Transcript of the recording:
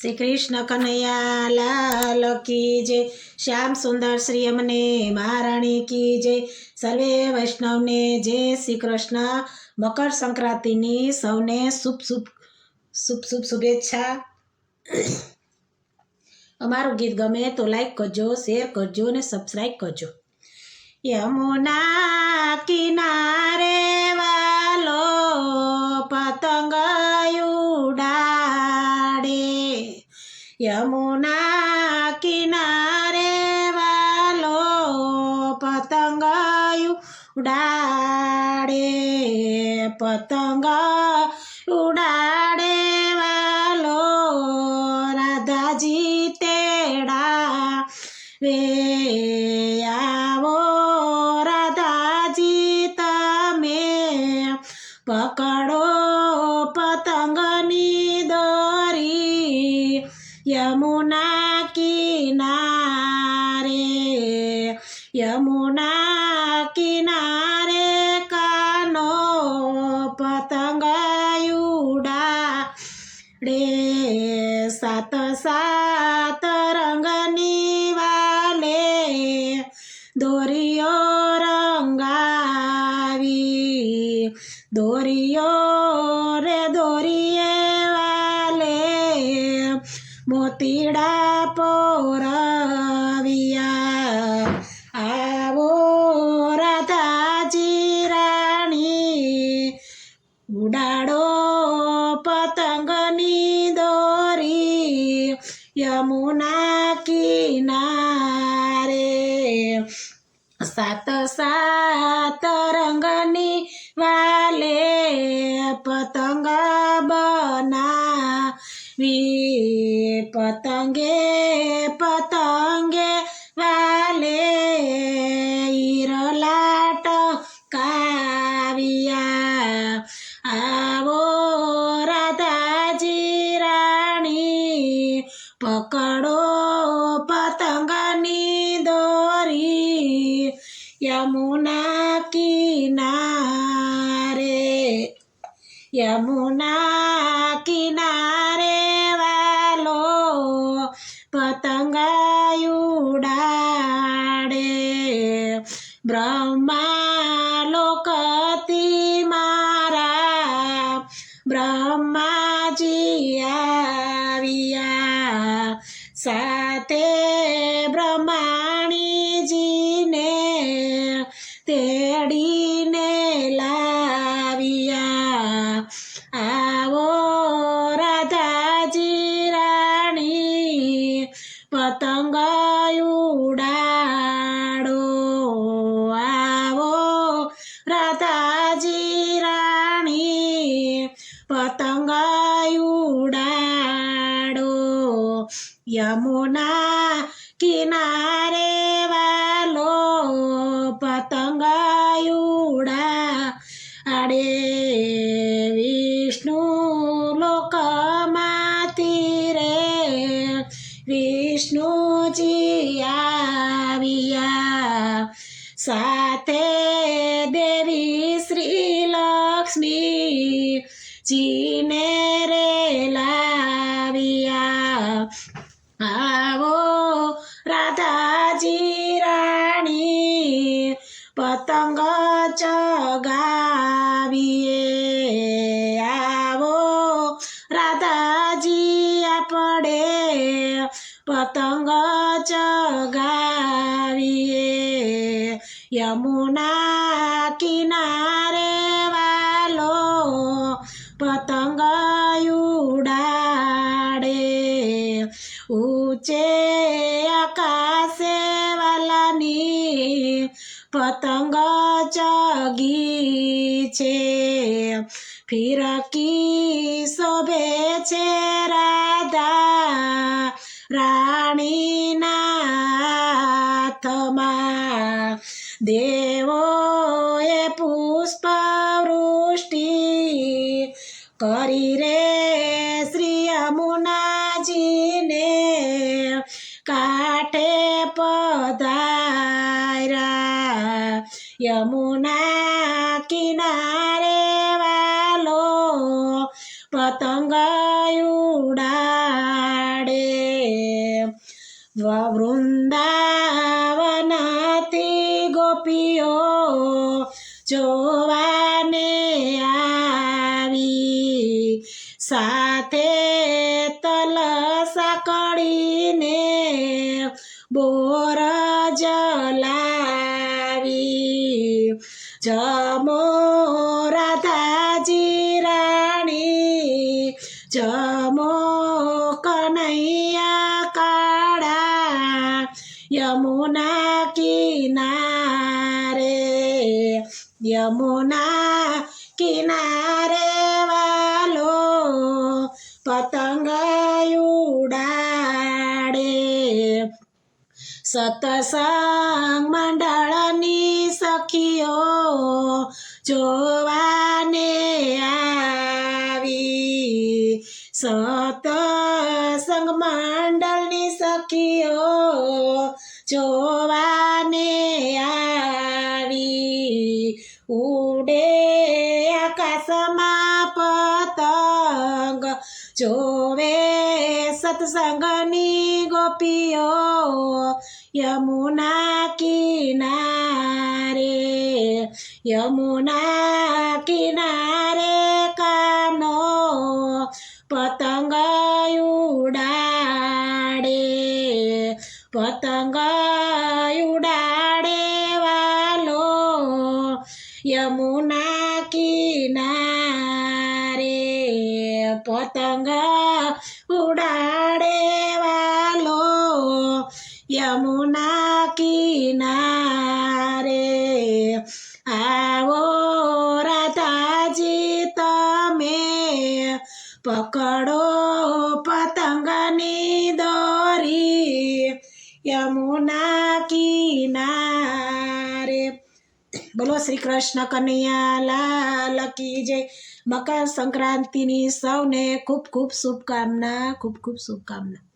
શ્રી કૃષ્ણ કનૈયા લાલ કી જય. શ્યામ સુંદર શ્રી અમને મહારાણી કી જય. સર્વે વૈષ્ણવને જય શ્રી કૃષ્ણ મકર સંક્રાંતિની સૌને શુભ શુભ શુભ શુભ શુભેચ્છા. અમારું ગીત ગમે તો લાઈક કરજો શેર કરજો અને સબસ્ક્રાઈબ કરજો. યમુના કિનારે વાલો પતંગ ઉડાડે યમુના કિનારે વાલો પતંગ ઉડાડે પતંગ ઉડાડે વાલો રાધાજી તેડા વે આવો રાધાજી તમે પકડો દોરીઓ રે દોરીએ વાલે, મોતીડા પોરવિયા. આવો રાધાજી રાણી, ઉડાડો પતંગની દોરી, યમુના કિનારે. સાત પકડો પતંગની દોરી યમુના કિનારે યમુના કિનારે વાલો પતંગાયુડાડે બ્રહ્મા લોકતી મારા બ્રહ્માજી આવ્યા સાથે બ્રહ્માણીજીને તેડીને લાવ્યા. આવો યમુના કિનારે વાલો પતંગ ઉડાડે વિષ્ણુ લોકમાંથી રે. વિષ્ણુજી આવ્યા. સાથે દેવી શ્રી લક્ષ્મી જીને પતંગ ચગાવીએ. આવો રાધાજી આપણે પતંગ ચગાવીએ. યમુના કિનારે વાલો પતંગ ઉડાડે. ઊંચે પતંગ ચગી છે. ફિરકી શોભે છે રાધા રાણીના હાથમાં દેવોએ પુષ્પ વૃષ્ટિ કરી રે શ્રી યમુનાજીને. કાંઠે યમુના કિનારે વાલો પતંગ ઉડાડે વૃંદાવનાથી ગોપીઓ જોવાને આવી સાથે તલ સાંકળીને બોર જમો રાધાજી રાણી જમો કનૈયા કાળા યમુના કિનારે યમુના કિનારે વાલો પતંગ ઉડાડે સતસંગ મંડળની સખીઓ જોવાને આવી સતસંગ મંડળની સખીઓ જોવાને આવી ઉડે આકાશમાં પતંગ જોવે સત્સંગની ગોપીઓ યમુના કિનારે યમુના કિનારે કાનો પતંગ ઉડાડે પતંગ ઉડાડે વાલો યમુના કિનારે પતંગ ઉડાડે વાલો યમુના કિનારે યમુના કિનારે બોલો શ્રી કૃષ્ણ કનૈયા લાલ કી જય મકર સંક્રાંતિની સૌને ખૂબ ખૂબ શુભકામના ખૂબ ખૂબ શુભકામના